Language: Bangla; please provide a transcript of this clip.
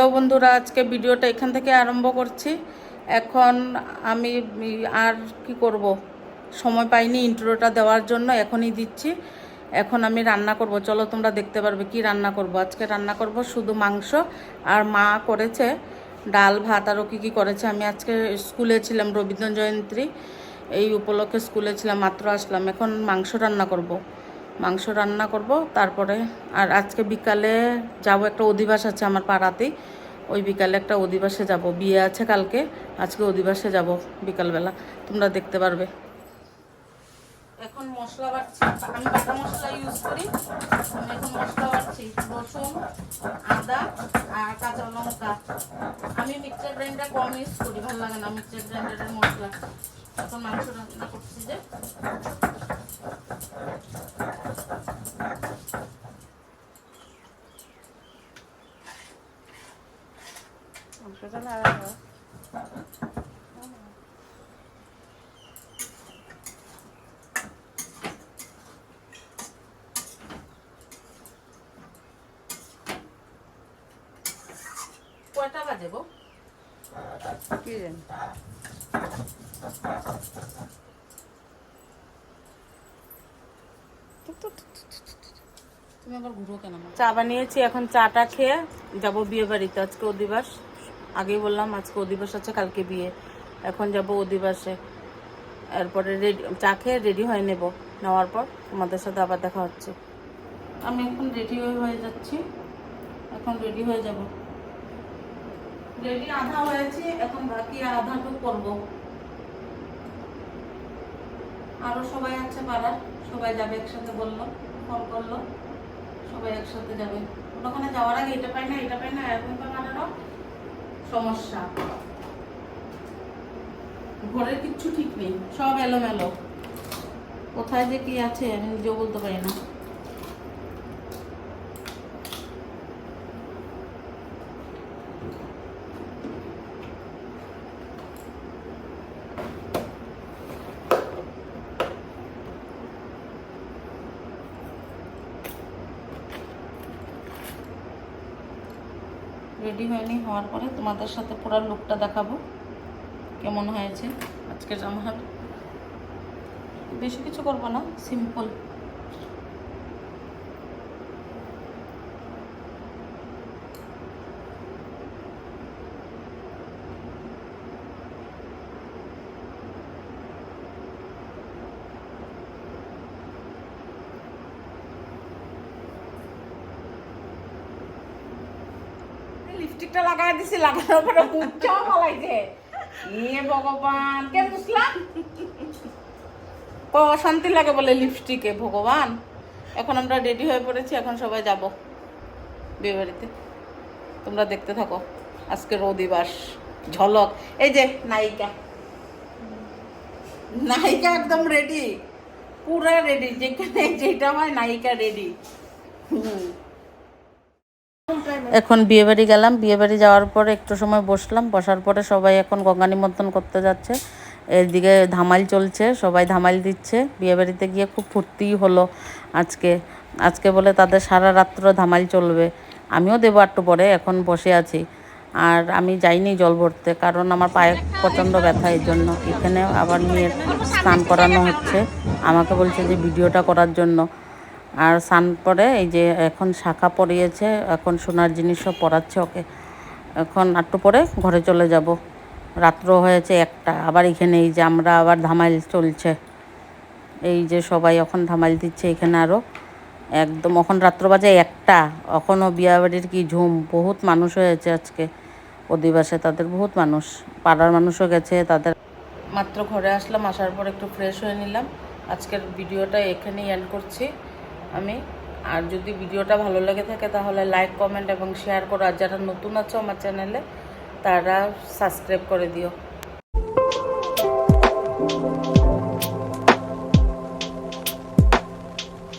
হ্যালো বন্ধুরা, আজকে ভিডিওটা এখান থেকে আরম্ভ করছি। এখন আমি, আর কি করব? সময় পাইনি ইন্ট্রোটা দেওয়ার জন্য, এখনই দিচ্ছি। এখন আমি রান্না করব। চলো তোমরা দেখতে পারবে কি রান্না করব। আজকে রান্না করব শুধু মাংস, আর মা করেছে ডাল ভাত আরও কী কী করেছে? আমি আজকে স্কুলে ছিলাম রবীন্দ্র জয়ন্তী এই উপলক্ষে স্কুলে ছিলাম, মাত্র আসলাম। এখন মাংস রান্না করব। মাংস রান্না করব। তারপরে আর আজকে বিকালে যাব, একটা অধিবাস আছে আমার পাড়াতেই। ওই বিকালে একটা অধিবাসে যাব। বিয়ে আছে কালকে, আজকে অধিবাসে যাব বিকালবেলা। তোমরা দেখতে পারবে। এখন মশলা বাড়ছি। আমি বাটা মশলা ইউজ করি। আমি এখন মশলা বাড়ছি। রসুন, আদা আর কাঁচা লঙ্কা। আমি মিক্সচার গ্রাইন্ডার কম ইউজ করি। ভালো লাগে না মিক্সচার গ্রাইন্ডারের মশলা। এখন মাংস রান্না করছি যে। মাংসটা নাড়া কয়টা বাজে গো কি জানি। তুমি আবার ঘুরো কেন? চা বানিয়েছি এখন চাটা খেয়ে যাব বিয়ে বাড়িতে। আজকে অধিবাস। আগেই বললাম আজকে অধিবাস আছে কালকে বিয়ে। এখন যাব অধিবাসে। এরপরে রেডি চা খেয়ে রেডি হয়ে নেব। নেওয়ার পর তোমাদের সাথে আবার দেখা হচ্ছে। আমি এখন রেডি হয়ে হয়ে যাচ্ছি। এখন রেডি হয়ে যাব। রেডি আধা হয়েছে, এখন বাকি আধাটুকু করব। আরও সবাই আছে পাড়ার? সবাই যাবে একসাথে বলল ফোন করল, সবাই একসাথে যাবে। ওখানে যাওয়ার আগে এটা পাই না, এটা পাই না এরকম ব্যাপারেরও সমস্যা। ঘরের কিচ্ছু ঠিক নেই, সব এলোমেলো। কোথায় যে কি আছে, আমি নিজেও বলতে পারি না। রেডি হয়নি হওয়ার পরে তোমাদের সাথে পুরো লুকটা দেখাবো। কেমন হয়েছে আজকে আমার বেশি কিছু করব না সিম্পল লিপস্টিকটা লাগাই দিছি, লাগানোর পরে মুখটাও পালাইছে এ ভগবান, কে মুসলাম ও অশান্তি লাগে বলে লিপস্টিকে ভগবান। এখন আমরা রেডি হয়ে পড়েছি, এখন সবাই যাব। বিয়ে বাড়িতে। তোমরা দেখতে থাকো। আজকে রদিবাস ঝলক। এই যে, নায়িকা। নায়িকা একদম রেডি পুরা রেডি যেখানে যেটা হয় নায়িকা রেডি হুম। এখন বিয়েবাড়ি গেলাম। বিয়েবাড়ি যাওয়ার পরে একটু সময় বসলাম। বসার পরে সবাই এখন গঙ্গা নিমন্ত্রণ করতে যাচ্ছে। এদিকে ধামাইল চলছে, সবাই ধামাইল দিচ্ছে। বিয়েবাড়িতে গিয়ে খুব ফুর্তিই হলো আজকে। আজকে বলে তাদের সারা রাত্র ধামাইল চলবে। আমিও দেবো একটু পরে, এখন বসে আছি। আর আমি যাইনি জল ভরতে, কারণ আমার পায়ে প্রচণ্ড ব্যথা এর জন্য এখানে আবার মেয়ের স্নান করানো হচ্ছে। আমাকে বলছে যে ভিডিওটা করার জন্য। আর সান পরে এই যে এখন শাখা পরিয়েছে, এখন সোনার জিনিস সব পরাচ্ছে ওকে। এখন একটু পরে ঘরে চলে যাব। রাত্র হয়েছে একটা, আবার এখানে এই যে আমরা আবার ধামাইল চলছে। এই যে সবাই এখন ধামাইল দিচ্ছে এখানে আরও একদম এখন রাত্র বাজে একটা এখনও বিয়াবাড়ির কি ঝুম। বহুত মানুষ হয়েছে আজকে। অধিবাসে তাদের বহুত মানুষ, পাড়ার মানুষও গেছে তাদের। মাত্র ঘরে আসলাম, আসার পর একটু ফ্রেশ হয়ে নিলাম। আজকের ভিডিওটা এখানেই এন্ড করছি। আমি। আর যদি ভিডিওটা ভালো লেগে থাকে তাহলে লাইক কমেন্ট এবং শেয়ার করো। আর যারা নতুন আছো আমার চ্যানেলে তারা সাবস্ক্রাইব করে দিও।